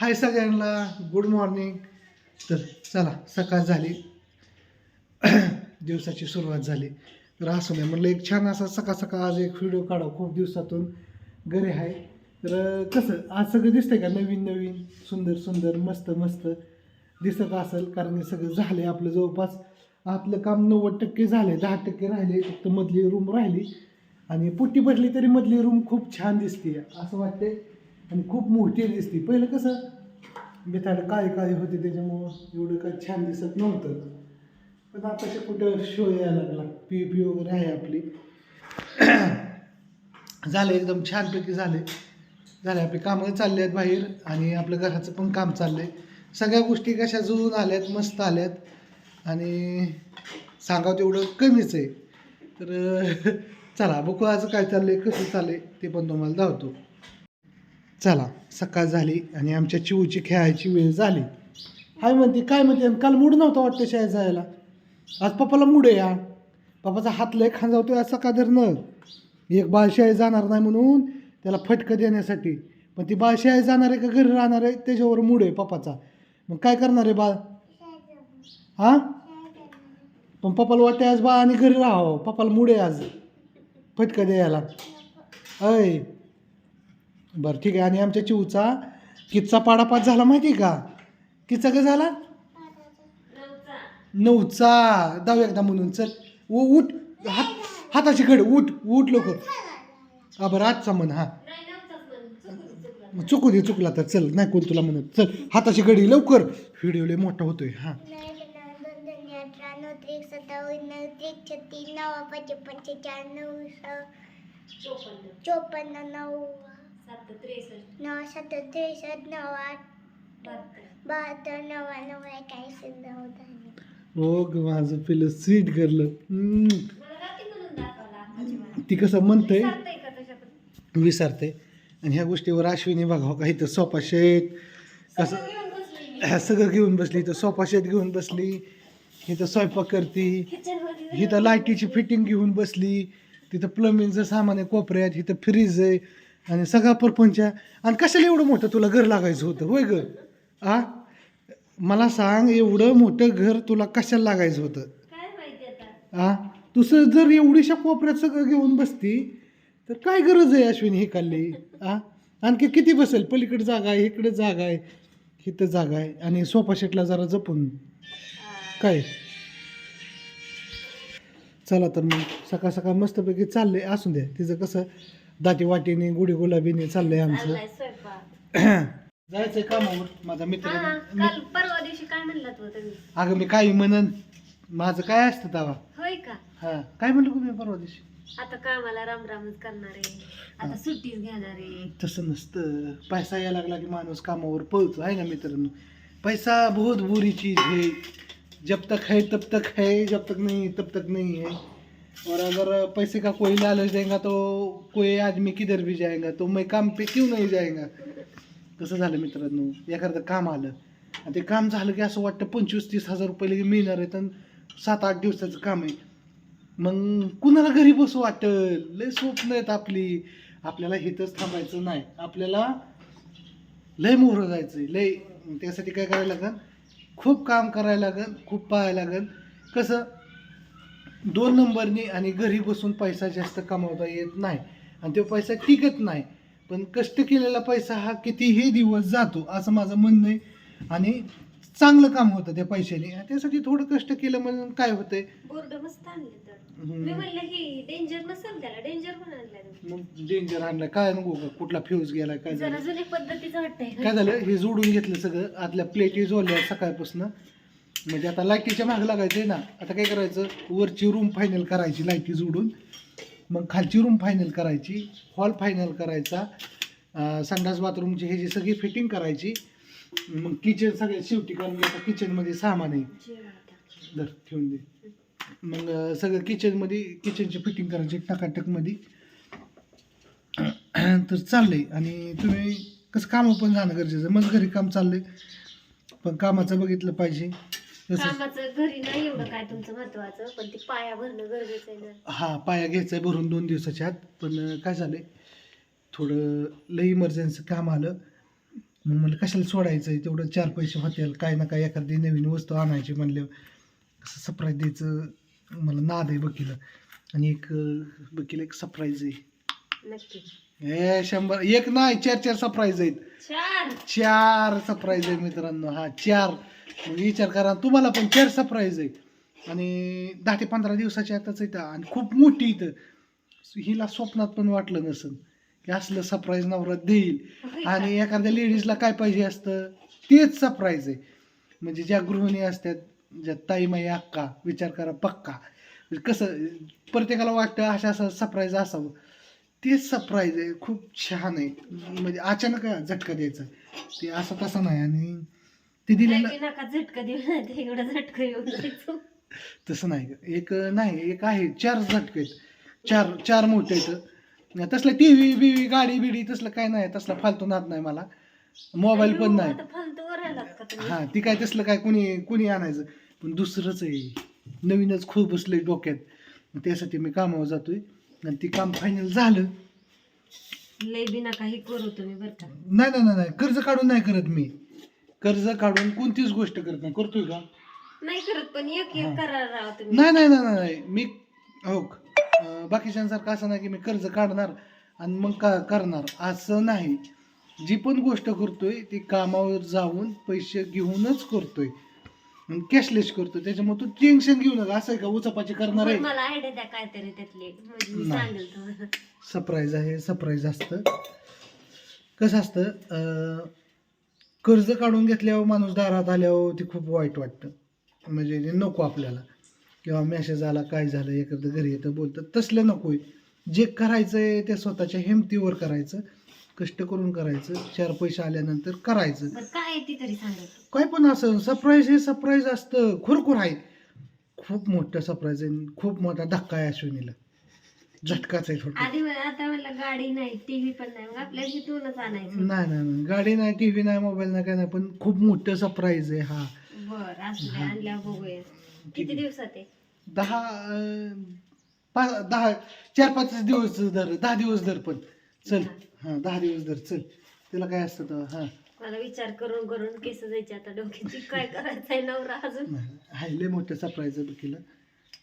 हाय सगळ्यांना good morning तर चला सकाळ झाली. दिवसाची सुरुवात झाली. तर असं नाही म्हणलं एक छान असा सकाळ सकाळ आज एक व्हिडिओ काढा खूप दिवसातून. घरी आहे. तर कसं आज सगळं दिसतंय का? नवीन नवीन सुंदर सुंदर मस्त मस्त दिसत असेल. कारण हे सगळं झाले आपलं जवळपास. आपलं काम नव्वद टक्के झाले दहा टक्के राहिले फक्त मधली रूम राहिली. आणि पुट्टी पडली तरी मधली रूम खूप छान दिसते असं वाटते आणि खूप मोठी दिसते. पहिलं कसं बेताड काळी काळी होते त्याच्यामुळं एवढं काय छान दिसत नव्हतं. पण आताचे कुठं शो यायला लागला. पी पी वगैरे आहे आपली. झालं एकदम छानपैकी झाले. झाले आपली कामं चालली आहेत बाहेर आणि आपलं घराचं पण काम चाललं आहे सगळ्या गोष्टी कशा जुळून आल्यात मस्त आल्यात. आणि सांगावं तेवढं कमीच आहे. तर चला बघू आज काय चाललं आहे कसं चाललं आहे ते पण तुम्हाला धावतो चला सकाळ झाली आणि आमच्या चिवची खेळायची वेळ झाली. हाय म्हणते काय म्हणते? काल मूड नव्हता वाटतं शाळेत जायला. आज पप्पाला मूड आहे या पप्पाचा हात लय खांजावतो असं का धरणं. एक बाळ शाळेत जाणार नाही म्हणून त्याला फटकं देण्यासाठी. पण ती बाळ शाळेत जाणार आहे का घरी राहणार आहे त्याच्यावर मूड आहे पप्पाचा. मग काय करणार आहे बाळ? हां पण पप्पाला वाटते आज बाळ आणि घरी राहावं. पप्पाला मूड आहे आज. फटकं द्यायला. अय बरं ठीक आहे. आणि आमच्या चिवचा कितचा पाडापात झाला माहिती आहे का? कितचा का झाला? नऊचा. जाऊ एकदा म्हणून. चल. ओ उठ. हात हाताची घड उठ उठ लोक हा बरं आजचा म्हण हा. मग चुकू दे चुकला तर. चल नाही कोण तुला म्हणत. चल हाताची घडी लवकर. व्हिडिओ लय मोठा होतोय हा. चोपन्न नऊ. नऊ सात त्रेसष्ट नऊ आठ. बहात्तर. नव्याण्णव एकाऐंशी नऊ दहा हो ग माझं पिलं स्वीट करलं ती कसं म्हणतंय? विसरते आणि ह्या गोष्टीवर अश्विनी बघावं का इथं सोफा शेट कसं ह्या सगळं घेऊन बसली इथं सोफा शेट घेऊन बसली इथं स्वयंपाक करती इथं लाईटीची फिटिंग घेऊन बसली तिथं प्लंबिंगचं सामान आहे कोपऱ्यात इथं फ्रीज आहे. आणि सगळा परपंच आहे. आणि कशाला एवढं मोठं तुला घर लागायचं होतं? होय ग? आ? मला सांग एवढं मोठं घर तुला कशाला लागायचं होतं? आ? तुझं जर एवढीशा कोपऱ्यात सगळं घेऊन बसती तर काय गरज आहे अश्विनी हे खाल्ली आ? आणखी किती बसेल? पलीकडे जागा आहे इकडे जागा आहे इथं जागा आहे. आणि सोफा सेटला जरा जपून. काय? चला तर मग सकाळ सकाळ मस्तपैकी चाललंय. असू द्या तिचं कसं दाटी वाटीने गुढी गुलाबीने चाललंय आमचं. चाललाय स्वयंपाक. जायचंय कामावर माझा मित्र. हा, काल परवा दिवशी काय म्हणलात हो तुम्ही? अगं मी काही म्हणन. माझं काय असतं तवा होय का? हा काय म्हणलं तुम्ही परवा दिवशी? आता कामाला राम रामच करणार आहे. आता सुट्टीच घेणार आहे. तसं नसतं. पैसा यायला लागला की माणूस कामावर पळतो आहे ना मित्रांनो? पैसा बहुत बुरी चीज है जब तक है तब तक है जब तक नहीं है, तब तक नहीं है. और अगर पैसे का कोई लालच देगा तो कोई आदमी किधर भी जाएगा तो मैं काम पे क्यों नाही जाएगा कसं झालं मित्रांनो एखादं काम आलं. आणि ते काम झालं की असं वाटतं पंचवीस तीस हजार रुपये लगे मिळणार आहे तर सात आठ दिवसाचं काम आहे. मग कुणाला घरी बसू वाटल लय स्वप्न आहेत आपली. आपल्याला इथंच थांबायचं नाही. आपल्याला लय मोहरं जायचं लय त्यासाठी काय करायला लागेल खूप काम करायला लागेल खूप पाहायला लागेल कसं? दोन नंबरनी आणि घरी बसून पैसा जास्त कमावता येत नाही. आणि तो पैसा टिकत नाही. पण कष्ट केलेला पैसा हा कितीही दिवस जातो असं माझं म्हणणं आहे. आणि चांगलं काम होतं त्या पैशाने. त्यासाठी थोडं कष्ट केलं म्हणून काय होतंय? ही आणलं मग डेंजर आणलं काय नको का कुठला फ्यूज गेला काय झालं? काय झालं? हे जोडून घेतलं सगळं. आतल्या प्लेटी जोडल्या सकाळपासून. म्हणजे आता लाईटीच्या मागं लागायचंय ना. आता काय करायचं? वरची रूम फायनल करायची लाईटी जोडून. मग खालची रूम फायनल करायची हॉल फायनल करायचा संडास बाथरूमची हे जी सगळी फिटिंग करायची मग किचन सगळ्या शेवटी कारण आता किचनमध्ये सामान आहे. दर ठेवून दे. मग सगळं किचनमध्ये किचनची फिटिंग करायची टकाटकमध्ये तर चाललंय. आणि तुम्ही कसं कामं पण जाणं गरजेचं मग घरी काम चाललंय. पण कामाचं बघितलं पाहिजे. तसं कामाचं घरी नाही एवढं काय तुमचं महत्वाचं पण ते पाया भरणं गरजेचं आहे ना. हा पाया घ्यायचा आहे भरून दोन दिवसाच्या आत. पण अं, काय झालंय? थोडं लई इमर्जन्सी काम आलं. मग म्हणलं कशाला सोडायचं? तेवढं चार पैसे होतील. काय ना काय एखादी नवीन वस्तू आणायची म्हणलं. कसं सरप्राईज द्यायचं? मला नाद आहे बकीला आणि एक अं, बकीला एक सरप्राईज आहे. नक्की. हे शंभर एक नाही चार चार सरप्राईज आहेत. चार. चार सरप्राईज आहे मित्रांनो हा चार. विचार करा तुम्हाला पण चार सरप्राईज आहे आणि दहा ते पंधरा दिवसाच्या आताच इथं आणि खूप मोठी इथं हिला स्वप्नात पण वाटलं नसन की असलं सरप्राईज नवरा देईल. आणि एखाद्या लेडीजला काय पाहिजे असतं तेच सरप्राईज आहे. म्हणजे ज्या गृहिणी असतात ज्या ताईमाई अक्का विचार करा पक्का. म्हणजे कसं प्रत्येकाला वाटतं अशा असं सरप्राईज असावं. तेच सरप्राईज आहे. खूप छान आहे. म्हणजे अचानक झटका द्यायचा. ते असं तसं नाही आणि ते दिलेलं नका झटका देऊ ना. ते एवढा झटका तसं नाही. एक नाही एक आहे. चार झटके आहेत. चार चार मोठे आहेत. तसलं टी व्ही गाडी बिडी तसलं काय नाही. तसला फालतू नाद नाही मला. मोबाईल पण नाही. आता फालतू वर राहिलात का तुम्ही? हा ती काय तसलं काय कुणी कुणी आणायचं? पण दुसरंच आहे. नवीनच खूप बसलंय डोक्यात. त्यासाठी मी कामावर जातोय. आणि ती काम फायनल झालं. लय बी नका हे करू तुम्ही बरं का? नाही नाही नाही नाही. कर्ज काढून नाही करत मी. कर्ज काढून कोणतीच गोष्ट करत नाही. करतोय का? नाही करत पण एक एक. करा राव तुम्ही. नाही नाही नाही नाही. मी हो. अं, बाकीच्यांसारखं असं नाही की मी कर्ज काढणार आणि मग का करणार. असं नाही. जी पण गोष्ट करतोय ती कामावर जाऊन पैसे घेऊनच करतोय. कॅशलेस करतोय त्याच्यामुळे तू टेन्शन घेऊ नका. असं आहे का? उचापाची करणार आहे? मला आयडिया द्या काहीतरी त्यातली. म्हणजे मी नाही. सांगेल तुम्हाला. सरप्राईज आहे सरप्राईज असतं. कसं असतं अं, कर्ज काढून घेतल्यावर माणूस दारात आल्यावर ते खूप वाईट वाटतं. म्हणजे ते नको आपल्याला. किंवा मेसेज आला काय झालं एखादं घरी येतं बोलतं तसलं नको आहे जे करायचं आहे ते स्वतःच्या हिमतीवर करायचं. कष्ट करून करायचं चार पैसे आल्यानंतर करायचं. बरं काय आहे ती तरी सांगायचं काय पण असं सरप्राईज हे सरप्राईज असतं. खुरखुर आहे. खूप मोठं सरप्राईज आहे. खूप मोठा धक्का आहे अश्विनीला. झटकाच आहे थोडा आधी मला- आता म्हणलं गाडी नाही टीव्ही पण नाही. मग आपल्याला तिथूनच आणायचं. नाही नाही नाही. गाडी नाही टी व्ही नाही मोबाईल नाही काय नाही. पण खूप मोठं सरप्राईज आहे हा. बर बघूया. किती दिवसात आहे? दहा अं, पाच दहा चार पाच दिवस धर दहा दिवस धर पण. चल. हां. दहा दिवस धर चल. त्याला काय असतं तेव्हा हां. मला विचार करून करून केस जायचे आता डोक्याची. काय करायचंय नवरा अजून? नाही हाय लय मोठं सरप्राईज आहे केलं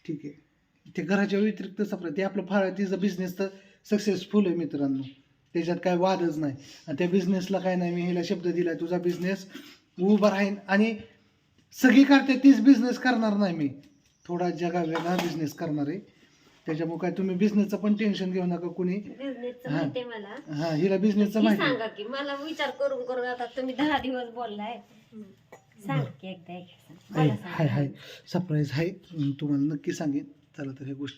ठीक आहे. ते घराच्या व्यतिरिक्त सरप्राईज ते आपलं फार तिचं बिझनेस तर सक्सेसफुल आहे मित्रांनो. त्याच्यात काय वादच नाही. आणि त्या बिझनेसला काय नाही मी हिला शब्द दिला तुझा बिझनेस उभा राहीन. आणि सगळी करते तीच बिझनेस करणार नाही मी. थोडा जगा वेगळा बिझनेस करणार आहे. त्याच्यामुळे काय तुम्ही बिझनेसचं पण टेन्शन घेऊ नका कुणी. बिझनेसचं हा. माहितीये मला. हां हिला बिझनेसचं ती माहिती. सांगा की मला विचार करून करून आता तुम्ही दहा दिवस बोललाय. सांग की एकदा एक हाय मला हाय हाय. सरप्राईज आहे तुम्हाला नक्की सांगेन. चला तर ह्या गोष्टी